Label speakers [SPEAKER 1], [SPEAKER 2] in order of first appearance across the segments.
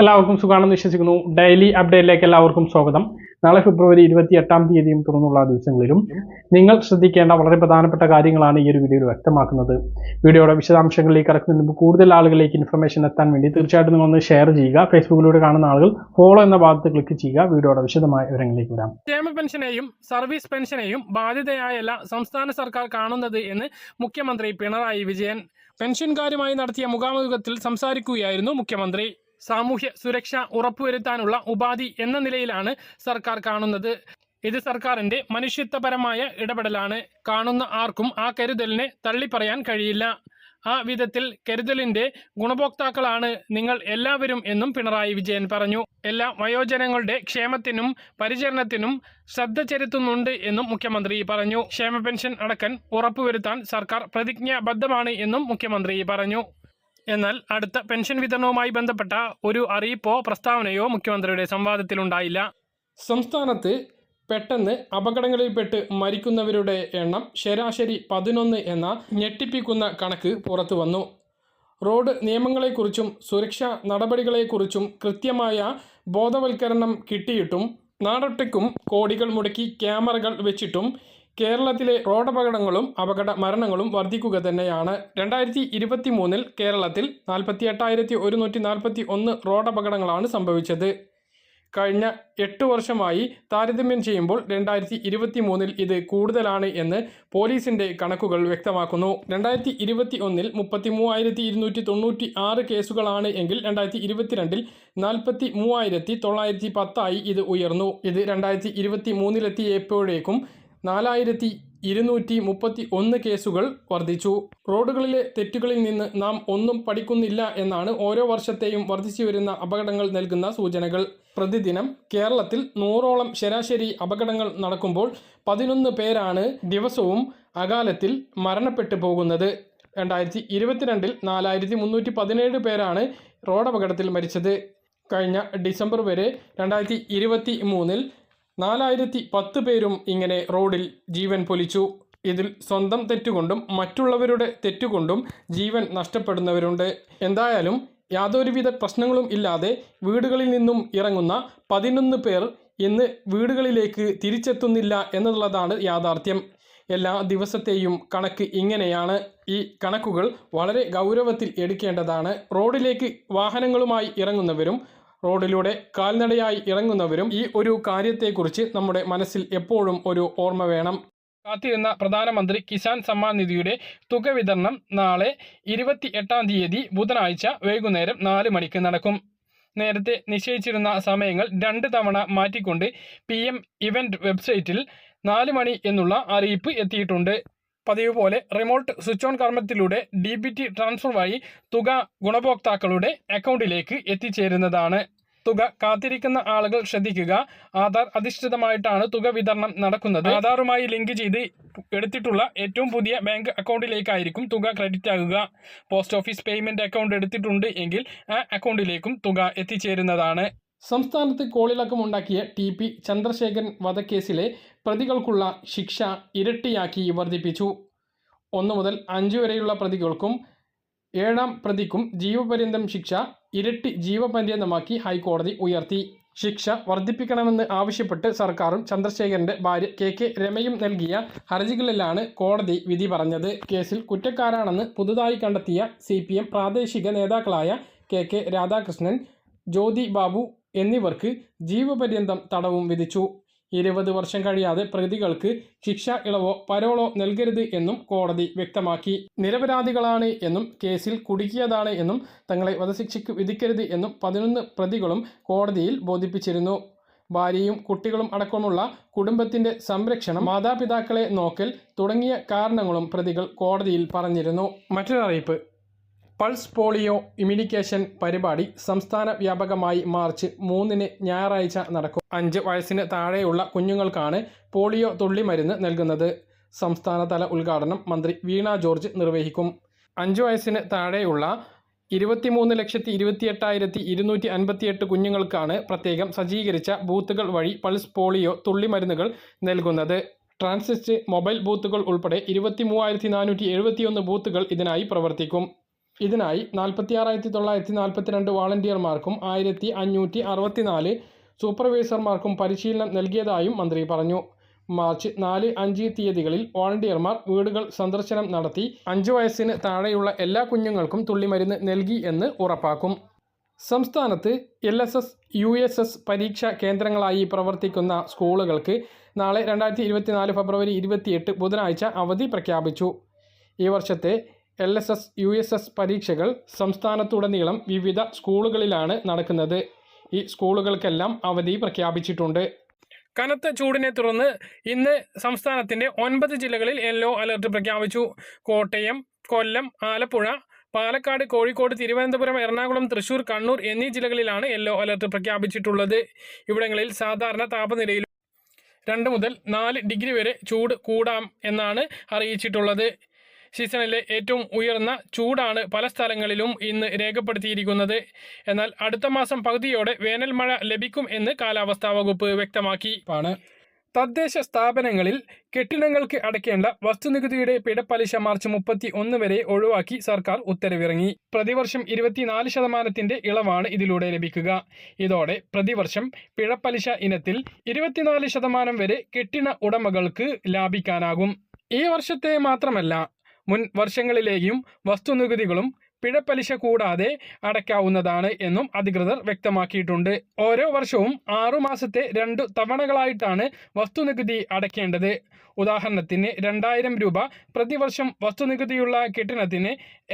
[SPEAKER 1] എല്ലാവർക്കും സുഖാണെന്ന് വിശ്വസിക്കുന്നു. ഡെയിലി അപ്ഡേറ്റിലേക്ക് എല്ലാവർക്കും സ്വാഗതം. നാളെ ഫെബ്രുവരി ഇരുപത്തി എട്ടാം തീയതിയും തുടർന്നുള്ള ദിവസങ്ങളിലും നിങ്ങൾ ശ്രദ്ധിക്കേണ്ട വളരെ പ്രധാനപ്പെട്ട കാര്യങ്ങളാണ് ഈ ഒരു വീഡിയോയിൽ വ്യക്തമാക്കുന്നത്. വീഡിയോയുടെ വിശദാംശങ്ങളിലേക്ക് കടക്കുന്നതിന് മുമ്പ് കൂടുതൽ ആളുകളിലേക്ക് ഇൻഫർമേഷൻ എത്താൻ വേണ്ടി തീർച്ചയായിട്ടും നിങ്ങൾ ഒന്ന് ഷെയർ ചെയ്യുക. ഫേസ്ബുക്കിലൂടെ കാണുന്ന ആളുകൾ ഫോളോ എന്ന ഭാഗത്ത് ക്ലിക്ക് ചെയ്യുക. വീഡിയോയുടെ വിശദമായ വിവരങ്ങളിലേക്ക് വരാം.
[SPEAKER 2] ക്ഷേമ പെൻഷനെയും സർവീസ് പെൻഷനെയും ബാധ്യതയായല്ല സംസ്ഥാന സർക്കാർ കാണുന്നത് എന്ന് മുഖ്യമന്ത്രി പിണറായി വിജയൻ. പെൻഷൻകാരുമായി നടത്തിയ മുഖാമുഖത്തിൽ സംസാരിക്കുകയായിരുന്നു മുഖ്യമന്ത്രി. സാമൂഹ്യ സുരക്ഷ ഉറപ്പുവരുത്താനുള്ള ഉപാധി എന്ന നിലയിലാണ് സർക്കാർ കാണുന്നത്. ഇത് സർക്കാരിന്റെ മനുഷ്യത്വപരമായ ഇടപെടലാണ്. കാണുന്ന ആർക്കും ആ കരുതലിനെ തള്ളിപ്പറയാൻ കഴിയില്ല. ആ വിധത്തിൽ കരുതലിന്റെ ഗുണഭോക്താക്കളാണ് നിങ്ങൾ എല്ലാവരും എന്നും പിണറായി വിജയൻ പറഞ്ഞു. എല്ലാ വയോജനങ്ങളുടെ ക്ഷേമത്തിനും പരിചരണത്തിനും ശ്രദ്ധ ചെലുത്തുന്നുണ്ട് എന്നും മുഖ്യമന്ത്രി പറഞ്ഞു. ക്ഷേമ പെൻഷൻ അടക്കം ഉറപ്പുവരുത്താൻ സർക്കാർ പ്രതിജ്ഞാബദ്ധമാണ് എന്നും മുഖ്യമന്ത്രി പറഞ്ഞു. എന്നാൽ അടുത്ത പെൻഷൻ വിതരണവുമായി ബന്ധപ്പെട്ട ഒരു അറിയിപ്പോ പ്രസ്താവനയോ മുഖ്യമന്ത്രിയുടെ സംവാദത്തിലുണ്ടായില്ല. സംസ്ഥാനത്ത് പെട്ടെന്ന് അപകടങ്ങളിൽപ്പെട്ട് മരിക്കുന്നവരുടെ എണ്ണം ശരാശരി പതിനൊന്ന് എന്ന ഞെട്ടിപ്പിക്കുന്ന കണക്ക് പുറത്തു വന്നു. റോഡ് നിയമങ്ങളെക്കുറിച്ചും സുരക്ഷാ നടപടികളെക്കുറിച്ചും കൃത്യമായ ബോധവൽക്കരണം കിട്ടിയിട്ടും നാടൊട്ടിക്കും കോടികൾ മുടക്കി ക്യാമറകൾ വെച്ചിട്ടും കേരളത്തിലെ റോഡപകടങ്ങളും അപകട മരണങ്ങളും വർദ്ധിക്കുക തന്നെയാണ്. രണ്ടായിരത്തി ഇരുപത്തി മൂന്നിൽ കേരളത്തിൽ നാൽപ്പത്തി എട്ടായിരത്തി ഒരുന്നൂറ്റി നാൽപ്പത്തി ഒന്ന് റോഡപകടങ്ങളാണ് സംഭവിച്ചത്. കഴിഞ്ഞ എട്ട് വർഷമായി താരതമ്യം ചെയ്യുമ്പോൾ രണ്ടായിരത്തി ഇരുപത്തി മൂന്നിൽ ഇത് കൂടുതലാണ് എന്ന് പോലീസിന്റെ കണക്കുകൾ വ്യക്തമാക്കുന്നു. രണ്ടായിരത്തി ഇരുപത്തി ഒന്നിൽ മുപ്പത്തി മൂവായിരത്തി ഇരുന്നൂറ്റി തൊണ്ണൂറ്റി ആറ് കേസുകളാണ് എങ്കിൽ രണ്ടായിരത്തി ഇരുപത്തിരണ്ടിൽ നാൽപ്പത്തി മൂവായിരത്തി തൊള്ളായിരത്തി പത്തായി ഇത് ഉയർന്നു. ഇത് രണ്ടായിരത്തി ഇരുപത്തി മൂന്നിലെത്തിയപ്പോഴേക്കും നാലായിരത്തി ഇരുന്നൂറ്റി മുപ്പത്തി ഒന്ന് കേസുകൾ വർദ്ധിച്ചു. റോഡുകളിലെ തെറ്റുകളിൽ നിന്ന് നാം ഒന്നും പഠിക്കുന്നില്ല എന്നാണ് ഓരോ വർഷത്തെയും വർദ്ധിച്ചു വരുന്ന അപകടങ്ങൾ നൽകുന്ന സൂചനകൾ. പ്രതിദിനം കേരളത്തിൽ നൂറോളം ശരാശരി അപകടങ്ങൾ നടക്കുമ്പോൾ പതിനൊന്ന് പേരാണ് ദിവസവും അകാലത്തിൽ മരണപ്പെട്ടു പോകുന്നത്. രണ്ടായിരത്തി ഇരുപത്തിരണ്ടിൽ നാലായിരത്തി മുന്നൂറ്റി പതിനേഴ് പേരാണ് റോഡപകടത്തിൽ മരിച്ചത്. കഴിഞ്ഞ ഡിസംബർ വരെ രണ്ടായിരത്തി ഇരുപത്തി മൂന്നിൽ നാലായിരത്തി പത്ത് പേരും ഇങ്ങനെ റോഡിൽ ജീവൻ പൊലിച്ചു. ഇതിൽ സ്വന്തം തെറ്റുകൊണ്ടും മറ്റുള്ളവരുടെ തെറ്റുകൊണ്ടും ജീവൻ നഷ്ടപ്പെടുന്നവരുണ്ട്. എന്തായാലും യാതൊരുവിധ പ്രശ്നങ്ങളും ഇല്ലാതെ വീടുകളിൽ നിന്നും ഇറങ്ങുന്ന പതിനൊന്ന് പേർ ഇന്ന് വീടുകളിലേക്ക് തിരിച്ചെത്തുന്നില്ല എന്നുള്ളതാണ് യാഥാർത്ഥ്യം. എല്ലാ ദിവസത്തെയും കണക്ക് ഇങ്ങനെയാണ്. ഈ കണക്കുകൾ വളരെ ഗൗരവത്തിൽ എടുക്കേണ്ടതാണ്. റോഡിലേക്ക് വാഹനങ്ങളുമായി ഇറങ്ങുന്നവരും റോഡിലൂടെ കാൽനടയായി ഇറങ്ങുന്നവരും ഈ ഒരു കാര്യത്തെക്കുറിച്ച് നമ്മുടെ മനസ്സിൽ എപ്പോഴും ഒരു ഓർമ്മ വേണം. കാത്തിരുന്ന പ്രധാനമന്ത്രി കിസാൻ സമ്മാൻ നിധിയുടെ തുക വിതരണം നാളെ ഇരുപത്തി എട്ടാം തീയതി ബുധനാഴ്ച വൈകുന്നേരം നാല് മണിക്ക് നടക്കും. നേരത്തെ നിശ്ചയിച്ചിരുന്ന സമയങ്ങൾ രണ്ട് തവണ മാറ്റിക്കൊണ്ട് പി എം ഇവന്റ് വെബ്സൈറ്റിൽ നാല് മണി എന്നുള്ള അറിയിപ്പ് എത്തിയിട്ടുണ്ട്. പതിവ് പോലെ റിമോട്ട് സ്വിച്ച് ഓൺ കർമ്മത്തിലൂടെ ഡി ബി ടി ട്രാൻസ്ഫർ വഴി തുക ഗുണഭോക്താക്കളുടെ അക്കൗണ്ടിലേക്ക് എത്തിച്ചേരുന്നതാണ്. തുക കാത്തിരിക്കുന്ന ആളുകൾ ശ്രദ്ധിക്കുക. ആധാർ അധിഷ്ഠിതമായിട്ടാണ് തുക വിതരണം നടക്കുന്നത്. ആധാറുമായി ലിങ്ക് ചെയ്ത് എടുത്തിട്ടുള്ള ഏറ്റവും പുതിയ ബാങ്ക് അക്കൗണ്ടിലേക്കായിരിക്കും തുക ക്രെഡിറ്റ് ആകുക. പോസ്റ്റ് ഓഫീസ് പേയ്മെന്റ് അക്കൗണ്ട് എടുത്തിട്ടുണ്ട് എങ്കിൽ ആ അക്കൗണ്ടിലേക്കും തുക എത്തിച്ചേരുന്നതാണ്. സംസ്ഥാനത്ത് കോളിളക്കമുണ്ടാക്കിയ ടി പി ചന്ദ്രശേഖരൻ വധക്കേസിലെ പ്രതികൾക്കുള്ള ശിക്ഷ ഇരട്ടിയാക്കി വർദ്ധിപ്പിച്ചു. ഒന്ന് മുതൽ അഞ്ച് വരെയുള്ള പ്രതികൾക്കും ഏഴാം പ്രതിക്കും ജീവപര്യന്തം ശിക്ഷ ഇരട്ടി ജീവപര്യന്തമാക്കി ഹൈക്കോടതി ഉയർത്തി. ശിക്ഷ വർദ്ധിപ്പിക്കണമെന്ന് ആവശ്യപ്പെട്ട് സർക്കാരും ചന്ദ്രശേഖരന്റെ ഭാര്യ കെ കെ രമയും നൽകിയ ഹർജികളിലാണ് കോടതി വിധി പറഞ്ഞത്. കേസിൽ കുറ്റക്കാരാണെന്ന് പുതുതായി കണ്ടെത്തിയ സി പ്രാദേശിക നേതാക്കളായ കെ കെ രാധാകൃഷ്ണൻ ജ്യോതി ബാബു എന്നിവർക്ക് ജീവപര്യന്തം തടവും വിധിച്ചു. ഇരുപത് വർഷം കഴിയാതെ പ്രതികൾക്ക് ശിക്ഷ ഇളവോ പരോളോ നൽകരുത് എന്നും കോടതി വ്യക്തമാക്കി. നിരപരാധികളാണ് എന്നും കേസിൽ കുടുക്കിയതാണ് എന്നും തങ്ങളെ വധശിക്ഷയ്ക്ക് വിധിക്കരുത് എന്നും പതിനൊന്ന് പ്രതികളും കോടതിയിൽ ബോധിപ്പിച്ചിരുന്നു. ഭാര്യയും കുട്ടികളും അടക്കമുള്ള കുടുംബത്തിന്റെ സംരക്ഷണം മാതാപിതാക്കളെ നോക്കൽ തുടങ്ങിയ കാരണങ്ങളും പ്രതികൾ കോടതിയിൽ പറഞ്ഞിരുന്നു. മറ്റൊരറിയിപ്പ് പൾസ് പോളിയോ ഇമ്മ്യൂണിക്കേഷൻ പരിപാടി സംസ്ഥാന വ്യാപകമായി മാർച്ച് മൂന്നിന് ഞായറാഴ്ച നടക്കും. അഞ്ച് വയസ്സിന് താഴെയുള്ള കുഞ്ഞുങ്ങൾക്കാണ് പോളിയോ തുള്ളിമരുന്ന് നൽകുന്നത്. സംസ്ഥാനതല ഉദ്ഘാടനം മന്ത്രി വീണ ജോർജ് നിർവഹിക്കും. അഞ്ച് വയസ്സിന് താഴെയുള്ള ഇരുപത്തിമൂന്ന് ലക്ഷത്തി ഇരുപത്തിയെട്ടായിരത്തി ഇരുന്നൂറ്റി അൻപത്തിയെട്ട് കുഞ്ഞുങ്ങൾക്കാണ് പ്രത്യേകം സജ്ജീകരിച്ച ബൂത്തുകൾ വഴി പൾസ് പോളിയോ തുള്ളിമരുന്നുകൾ നൽകുന്നത്. ട്രാൻസിസ്റ്റ് മൊബൈൽ ബൂത്തുകൾ ഉൾപ്പെടെ ഇരുപത്തി മൂവായിരത്തി നാനൂറ്റി എഴുപത്തിയൊന്ന് ബൂത്തുകൾ ഇതിനായി പ്രവർത്തിക്കും. ഇതിനായി നാൽപ്പത്തി ആറായിരത്തി തൊള്ളായിരത്തി നാൽപ്പത്തിരണ്ട് വാളണ്ടിയർമാർക്കും ആയിരത്തി അഞ്ഞൂറ്റി അറുപത്തിനാല് സൂപ്പർവൈസർമാർക്കും പരിശീലനം നൽകിയതായും മന്ത്രി പറഞ്ഞു. മാർച്ച് നാല് അഞ്ച് തീയതികളിൽ വോളണ്ടിയർമാർ വീടുകൾ സന്ദർശനം നടത്തി അഞ്ചു വയസ്സിന് താഴെയുള്ള എല്ലാ കുഞ്ഞുങ്ങൾക്കും തുള്ളിമരുന്ന് നൽകി എന്ന് ഉറപ്പാക്കും. സംസ്ഥാനത്ത് L S S U S S പരീക്ഷാ കേന്ദ്രങ്ങളായി പ്രവർത്തിക്കുന്ന സ്കൂളുകൾക്ക് നാളെ രണ്ടായിരത്തി ഇരുപത്തിനാല് ഫെബ്രുവരി ഇരുപത്തിയെട്ട് ബുധനാഴ്ച അവധി പ്രഖ്യാപിച്ചു. ഈ വർഷത്തെ L S S U S S പരീക്ഷകൾ സംസ്ഥാനത്തുടനീളം വിവിധ സ്കൂളുകളിലാണ് നടക്കുന്നത്. ഈ സ്കൂളുകൾക്കെല്ലാം അവധി പ്രഖ്യാപിച്ചിട്ടുണ്ട്. കനത്ത ചൂടിനെ തുടർന്ന് ഇന്ന് സംസ്ഥാനത്തിന്റെ ഒൻപത് ജില്ലകളിൽ യെല്ലോ അലർട്ട് പ്രഖ്യാപിച്ചു. കോട്ടയം കൊല്ലം ആലപ്പുഴ പാലക്കാട് കോഴിക്കോട് തിരുവനന്തപുരം എറണാകുളം തൃശൂർ കണ്ണൂർ എന്നീ ജില്ലകളിലാണ് യെല്ലോ അലർട്ട് പ്രഖ്യാപിച്ചിട്ടുള്ളത്. ഇവിടങ്ങളിൽ സാധാരണ താപനിലയിൽ രണ്ട് മുതൽ നാല് ഡിഗ്രി വരെ ചൂട് കൂടാം എന്നാണ് അറിയിച്ചിട്ടുള്ളത്. സീസണിലെ ഏറ്റവും ഉയർന്ന ചൂടാണ് പല സ്ഥലങ്ങളിലും ഇന്ന് രേഖപ്പെടുത്തിയിരിക്കുന്നത്. എന്നാൽ അടുത്ത മാസം പകുതിയോടെ വേനൽ മഴ ലഭിക്കും എന്ന് കാലാവസ്ഥാ വകുപ്പ് വ്യക്തമാക്കി. തദ്ദേശ സ്ഥാപനങ്ങളിൽ കെട്ടിടങ്ങൾക്ക് അടയ്ക്കേണ്ട വസ്തുനികുതിയുടെ പിഴപ്പലിശ മാർച്ച് മുപ്പത്തി ഒന്ന് വരെ ഒഴിവാക്കി സർക്കാർ ഉത്തരവിറങ്ങി. പ്രതിവർഷം ഇരുപത്തിനാല് ശതമാനത്തിന്റെ ഇളവാണ് ഇതിലൂടെ ലഭിക്കുക. ഇതോടെ പ്രതിവർഷം പിഴപ്പലിശ ഇനത്തിൽ ഇരുപത്തിനാല് ശതമാനം വരെ കെട്ടിട ഉടമകൾക്ക് ലാഭിക്കാനാകും. ഈ വർഷത്തെ മാത്രമല്ല മുൻ വർഷങ്ങളിലേയും വസ്തുനികുതികളും പിഴപ്പലിശ കൂടാതെ അടയ്ക്കാവുന്നതാണ് എന്നും അധികൃതർ വ്യക്തമാക്കിയിട്ടുണ്ട്. ഓരോ വർഷവും ആറു മാസത്തെ രണ്ട് തവണകളായിട്ടാണ് വസ്തുനികുതി അടയ്ക്കേണ്ടത്. ഉദാഹരണത്തിന് രണ്ടായിരം രൂപ പ്രതിവർഷം വസ്തുനികുതിയുള്ള കെട്ടിടത്തിന്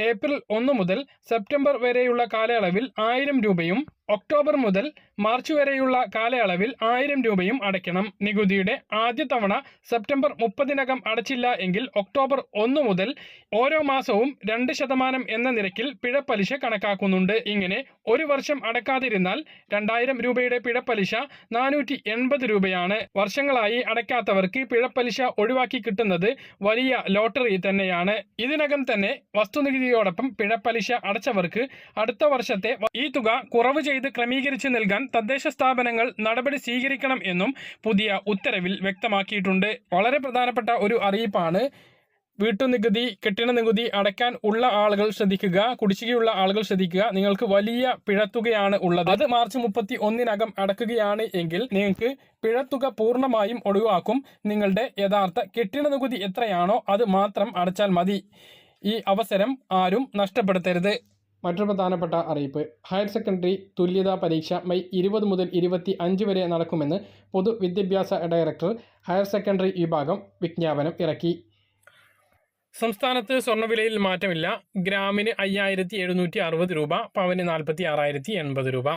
[SPEAKER 2] ഏപ്രിൽ ഒന്ന് മുതൽ സെപ്റ്റംബർ വരെയുള്ള കാലയളവിൽ ആയിരം രൂപയും ഒക്ടോബർ മുതൽ മാർച്ച് വരെയുള്ള കാലയളവിൽ ആയിരം രൂപയും അടയ്ക്കണം. നികുതിയുടെ ആദ്യ തവണ സെപ്റ്റംബർ മുപ്പതിനകം അടച്ചില്ല എങ്കിൽ ഒക്ടോബർ ഒന്ന് മുതൽ ഓരോ മാസവും രണ്ട് ശതമാനം എന്ന നിരക്കിൽ പിഴപ്പലിശ കണക്കാക്കുന്നുണ്ട്. ഇങ്ങനെ ഒരു വർഷം അടക്കാതിരുന്നാൽ രണ്ടായിരം രൂപയുടെ പിഴപ്പലിശ നാനൂറ്റി എൺപത് രൂപയാണ്. വർഷങ്ങളായി അടയ്ക്കാത്തവർക്ക് പിഴപ്പലിശ ഒഴിവാക്കി കിട്ടുന്നത് വലിയ ലോട്ടറി തന്നെയാണ്. ഇതിനകം തന്നെ വസ്തുനികുതിയോടൊപ്പം പിഴപ്പലിശ അടച്ചവർക്ക് അടുത്ത വർഷത്തെ ഈ തുക കുറവ് ചെയ്ത് ക്രമീകരിച്ച് നൽകാൻ തദ്ദേശ സ്ഥാപനങ്ങൾ നടപടി സ്വീകരിക്കണം എന്നും പുതിയ ഉത്തരവിൽ വ്യക്തമാക്കിയിട്ടുണ്ട്. വളരെ പ്രധാനപ്പെട്ട ഒരു അറിയിപ്പാണ് വീട്ടുനികുതി കെട്ടിട നികുതി അടയ്ക്കാൻ ഉള്ള ആളുകൾ ശ്രദ്ധിക്കുക കുടിശ്ശികയുള്ള ആളുകൾ ശ്രദ്ധിക്കുക. നിങ്ങൾക്ക് വലിയ പിഴത്തുകയാണ് ഉള്ളത്. അത് മാർച്ച് മുപ്പത്തി ഒന്നിനകം അടക്കുകയാണ് എങ്കിൽ നിങ്ങൾക്ക് പിഴത്തുക പൂർണമായും ഒഴിവാക്കും. നിങ്ങളുടെ യഥാർത്ഥ കെട്ടിട നികുതി എത്രയാണോ അത് മാത്രം അടച്ചാൽ മതി. ഈ അവസരം ആരും നഷ്ടപ്പെടുത്തരുത്. മറ്റൊരു പ്രധാനപ്പെട്ട അറിയിപ്പ്. ഹയർ സെക്കൻഡറി തുല്യതാ പരീക്ഷ മെയ് ഇരുപത് മുതൽ ഇരുപത്തി അഞ്ച് വരെ നടക്കുമെന്ന് പൊതുവിദ്യാഭ്യാസ ഡയറക്ടർ ഹയർ സെക്കൻഡറി വിഭാഗം വിജ്ഞാപനം ഇറക്കി. സംസ്ഥാനത്ത് സ്വർണവിലയിൽ മാറ്റമില്ല. ഗ്രാമിന് അയ്യായിരത്തി എഴുന്നൂറ്റി അറുപത് രൂപ പവന് നാൽപ്പത്തി ആറായിരത്തി എൺപത് രൂപ.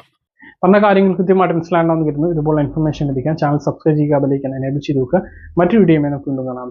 [SPEAKER 1] പറഞ്ഞ കാര്യങ്ങൾ കൃത്യമായിട്ട് മനസ്സിലാക്കണമെന്ന് കരുതുന്നു ഇതുപോലെ ഇൻഫർമേഷൻ ലഭിക്കാൻ ചാനൽ സബ്സ്ക്രൈബ് ചെയ്യുക ബെലൈക്കൻ എനേബിൾ ചെയ്ത് നോക്കുക മറ്റൊരു വീഡിയോ നമുക്ക് വീണ്ടും കാണാം.